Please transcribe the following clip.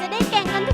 จะได้เก่งกันทุก